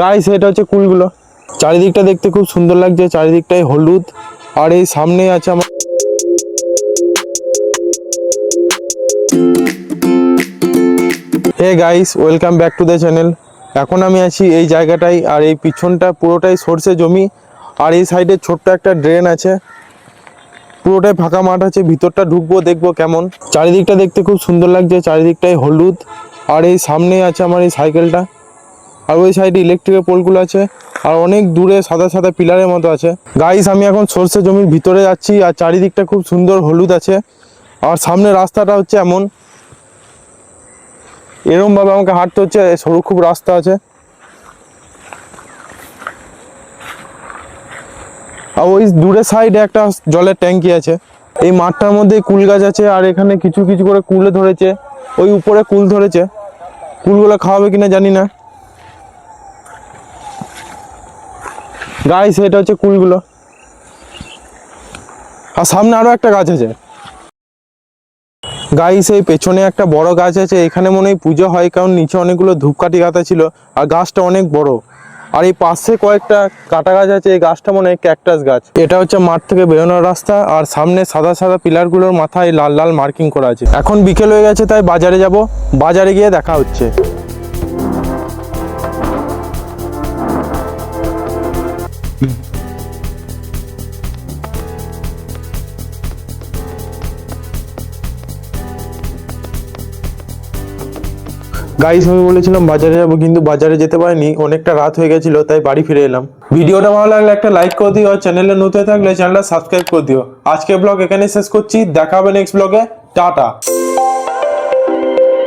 Guys এটা হচ্ছে কুলগুলো। চারিদিকটা দেখতে খুব সুন্দর লাগছে, চারিদিকটাই হলুদ। আর এই সামনে আছে আমার hey guys welcome back to the channel এখন আমি আছি এই জায়গাটাই, আর এই পিছনটা পুরোটাই সর্ষে জমি। আর এই সাইডে ছোট্ট একটা ড্রেন আছে। পুরোটাই ফাঁকা মাঠ আছে, ভিতরটা ঢুকবো, দেখব কেমন। চারিদিকটা দেখতে খুব সুন্দর লাগছে, চারিদিকটাই হলুদ। আর এই সামনে আছে আমার এই সাইকেলটা আর ওই সাইডে ইলেকট্রিকের পোলগুলো আছে, আর অনেক দূরে সাদা সাদা পিলারের মতো আছে। গাইস আমি এখন সর্ষে জমির ভিতরে যাচ্ছি, আর চারিদিকটা খুব সুন্দর হলুদ আছে। আর সামনে রাস্তাটা হচ্ছে এমন। এরম ভাবে আমাকে হাঁটতে হচ্ছে সরু খুব রাস্তা আছে। আর ওই দূরে সাইডে একটা জলের ট্যাঙ্কি আছে। এই মাঠটার মধ্যে কুল গাছ আছে, আর এখানে কিছু কিছু করে কুলে ধরেছে। ওই উপরে কুল ধরেছে। কুলগুলো খাওয়াবে কিনা জানি না। গাইস, এটা হচ্ছে কুলগুলো। আর সামনে আরও একটা গাছ আছে। গাইস, এই পেছনে একটা বড় গাছ আছে, এখানে মনে হয় পুজো হয়, কারণ নিচে অনেকগুলো ধূপকাঠি গাঁথা ছিল, আর গাছটা অনেক বড়। আর এই পাশে কয়েকটা কাটা গাছ আছে, এই গাছটা মনে হয় ক্যাকটাস গাছ। এটা হচ্ছে মাঠ থেকে বেরোনোর রাস্তা, আর সামনে সাদা সাদা পিলারগুলোর মাথায় লাল লাল মার্কিং করা আছে। এখন বিকেল হয়ে গেছে, তাই বাজারে যাব। বাজারে গিয়ে দেখা হচ্ছে। গাইস আমি বলেছিলাম বাজারে যাব, কিন্তু বাজারে যেতে পারিনি। অনেকটা রাত হয়ে গেছিল, তাই বাড়ি ফিরে এলাম। ভিডিওটা ভালো লাগলে একটা লাইক করে দিও চ্যানেলে নতুন থাকলে চ্যানেলটা সাবস্ক্রাইব করে দিও। আজকে ব্লগ এখানে শেষ করছি। দেখা হবে নেক্সট ব্লগে টাটা।